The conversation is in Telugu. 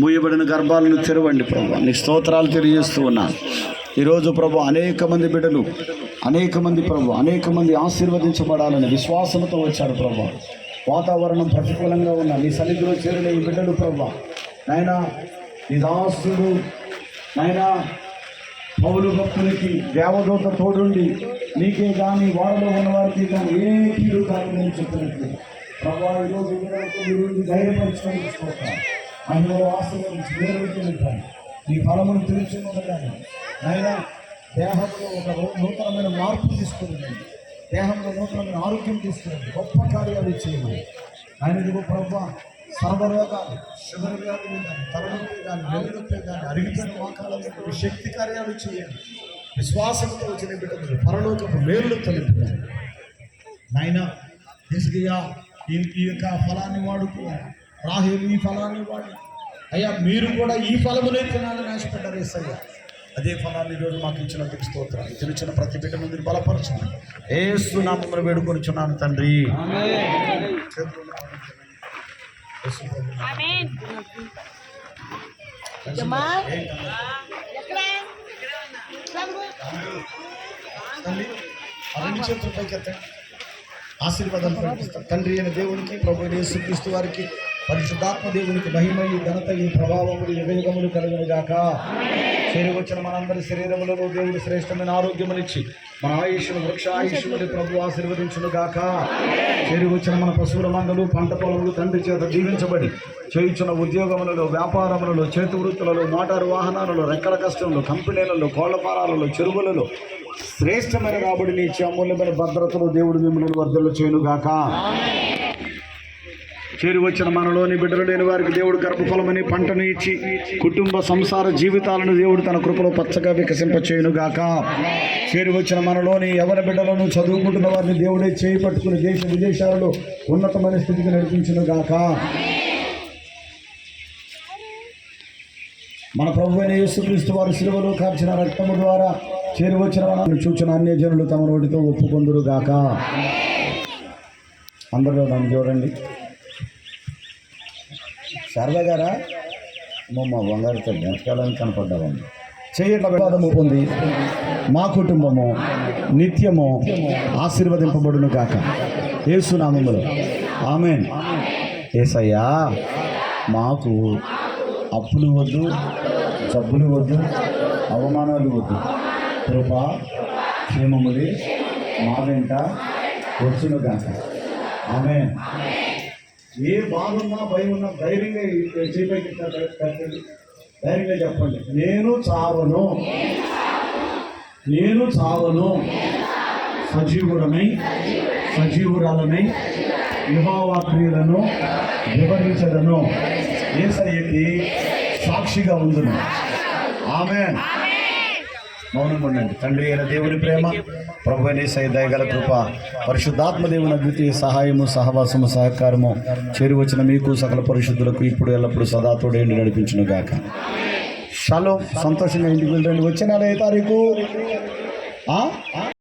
మూయబడిన గర్భాలను తెరవండి ప్రభు. నీ స్తోత్రాలు తెలియజేస్తూ ఉన్నాను ఈరోజు ప్రభు అనేక మంది బిడ్డలు అనేక మంది ప్రభు అనేక మంది ఆశీర్వదించబడాలని విశ్వాసంతో వచ్చారు ప్రభు. వాతావరణం ప్రతికూలంగా ఉన్న నీ సన్నిధిలో చేరిన ఈ బిడ్డలు ప్రభు. నాయన నీ దాసుడు నాయన పౌరు భక్తులకి దేవదూత తోడుండి నీకే కానీ వారిలో ఉన్న వారికి కానీ ఏ కీడు కాదు నేను చెప్పినట్లు ప్రభా ఈరోజు మీరు ధైర్యపరచుకొని తీసుకోవాలి ఆశీర్వదించి వేరుకుంటాను ఫలమును తెలుసుకున్నది కానీ దేహంలో ఒక నూతనమైన మార్పు తీసుకురండి దేహంలో నూతనమైన ఆరోగ్యం తీసుకురండి గొప్ప కార్యాలు చేయమని ఆయన ఇదిగో ప్రభా సర్వరోగాలు షుగర్ వ్యాధులు కానీ తలనొప్పి కానీ వెన్నునొప్పి కానీ అరిగిపోయిన మోకాల శక్తి కార్యాలు చేయండి. విశ్వాసంతో వచ్చిన బిడ్డలు పరలోకపు మేలులు తలెత్తుతారు నాయన దిశగా ఈ యొక్క ఫలాన్ని వాడుకో. రాహేలు ఈ ఫలాన్ని వాడు. అయ్యా మీరు కూడా ఈ ఫలమునే తినాలని ఆశపడ్డారు ఏసయ్య. అదే ఫలాన్ని ఈరోజు మాకు ఇచ్చినందుకు స్తోత్రాలు. తెలిసిన ప్రతి బిడ్డ మందిని బలపరచండి ఏసు నామమును తండ్రి. ఆమేన్ అమ్మా ఎక్కడ తల్లి ఆ రెండు చేతులు పైకెత్తండి ఆశీర్వాదాలు ప్రకటిస్తాం. తండ్రి అయిన దేవునికి ప్రభు అయిన యేసుక్రీస్తు వారికి పరిశుద్ధాత్మ దేవునికి మహిమయు ఈ ప్రభావములు యుగయుగములు కలుగును చేరి వచ్చిన మనందరి శరీరములలో దేవుడు శ్రేష్టమైన ఆరోగ్యమునిచ్చి మన ఆయుష్ను వృక్ష ప్రభు ఆశీర్వదించును గాక. చేరి వచ్చిన మన పశువుల మందలు పంట పొలములు తండ్రి చేత జీవించబడి చేయించిన ఉద్యోగములలో వ్యాపారములలో చేతి వృత్తులలో మోటారు వాహనాలలో రెక్కల కష్టంలో కంపెనీలలో కోళ్ళ ఫారాలలో చెరువులలో శ్రేష్టమైన రాబడిని ఇచ్చి అమూల్యమైన భద్రతలో దేవుడు మిమ్మల్ని వర్ధలు చేయను చేరువచ్చిన చేరి వచ్చిన మనలోని బిడ్డలు లేని వారికి దేవుడు గర్భఫలమని పంటను ఇచ్చి కుటుంబ సంసార జీవితాలను దేవుడు తన కృపలో పచ్చగా వికసింపచేయునుగాక. చేరి వచ్చిన మనలోని ఎవరి బిడ్డలను చదువుకుంటున్న వారిని దేవుడే చేయి పట్టుకుని దేశ విదేశాలలో ఉన్నతమైన స్థితికి నడిపించునుగాక. మన ప్రభు అయిన యేసుక్రీస్తు వారు శిలువలో కార్చిన రక్తము ద్వారా చేరి వచ్చిన మనల్ని చూచిన అన్య జనులు తమ నోటితో ఒప్పుకొందురు గాక అందరూ నన్ను చూడండి. శారదా గారా? మా బంగారుతో ఎంతకాలం కనపడ్డామండి చేయట్ల వివాదము పొంది మా కుటుంబము నిత్యము ఆశీర్వదింపబడును కాక ఏసునామములు ఆమె ఏసయ్యా మాకు అప్పులు వద్దు జబ్బులు వద్దు అవమానాలు వద్దు. కృప క్షేమముది మా వెంట వచ్చును కాక ఆమె ఏ బాధ ఉన్నా భయం ఉన్నా ధైర్యంగా చేపట్టి ధైర్యంగా చెప్పండి. నేను చావను. నేను చావను. సజీవుడమై సజీవురాలమై వివాహక్రియలను వివరించదను. ఏసయ్యకి సాక్షిగా ఉందను. ఆమె మౌనం ఉండండి తండ్రి అయిన దేవుని ప్రేమ ప్రభు నేసై దయగల కృప పరిశుద్ధాత్మ దేవుని అద్వితీయ సహాయము సహవాసము సహకారము చేరి వచ్చిన మీకు సకల పరిశుద్ధులకు ఇప్పుడు ఎల్లప్పుడు సదా తోడేండి నడిపించును గాక. షలో సంతోషంగా ఇంటికి వెళ్ళండి. వచ్చే నెల ఏ తారీఖు?